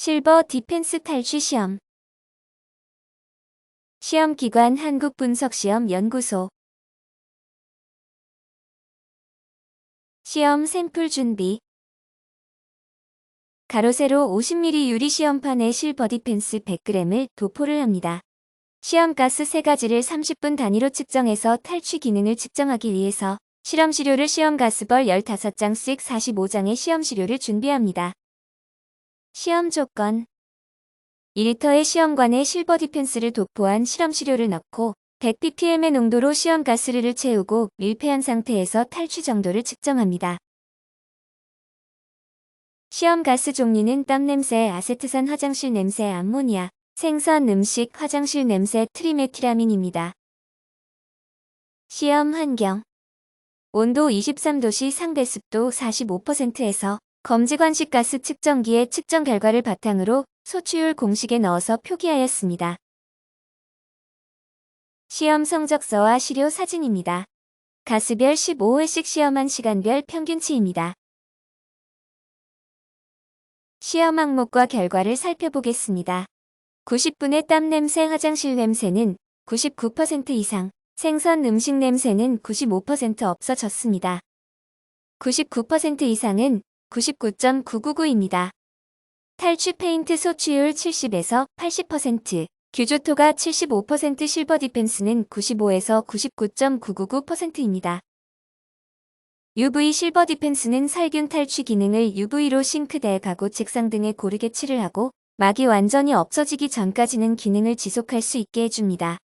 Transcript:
실버 디펜스 탈취 시험 시험기관 한국분석시험연구소 시험 샘플 준비 가로 세로 50mm 유리 시험판에 실버 디펜스 100g을 도포를 합니다. 시험가스 3가지를 30분 단위로 측정해서 탈취 기능을 측정하기 위해서 실험 시료를 시험가스벌 15장씩 45장의 시험 시료를 준비합니다. 시험 조건 2리터의 시험관에 실버 디펜스를 도포한 실험 시료를 넣고 100ppm의 농도로 시험 가스를 채우고 밀폐한 상태에서 탈취 정도를 측정합니다. 시험 가스 종류는 땀 냄새, 아세트산 화장실 냄새, 암모니아, 생선, 음식, 화장실 냄새, 트리메티라민입니다. 시험 환경 온도 23도씨 상대 습도 45%에서 검지관식 가스 측정기의 측정 결과를 바탕으로 소취율 공식에 넣어서 표기하였습니다. 시험 성적서와 시료 사진입니다. 가스별 15회씩 시험한 시간별 평균치입니다. 시험 항목과 결과를 살펴보겠습니다. 90분의 땀 냄새 화장실 냄새는 99% 이상, 생선 음식 냄새는 95% 없어졌습니다. 99% 이상은 99.999입니다. 탈취 페인트 소취율 70에서 80%, 규조토가 75% 실버 디펜스는 95에서 99.999%입니다. UV 실버 디펜스는 살균 탈취 기능을 UV로 싱크대, 가구, 책상 등에 고르게 칠을 하고 막이 완전히 없어지기 전까지는 기능을 지속할 수 있게 해줍니다.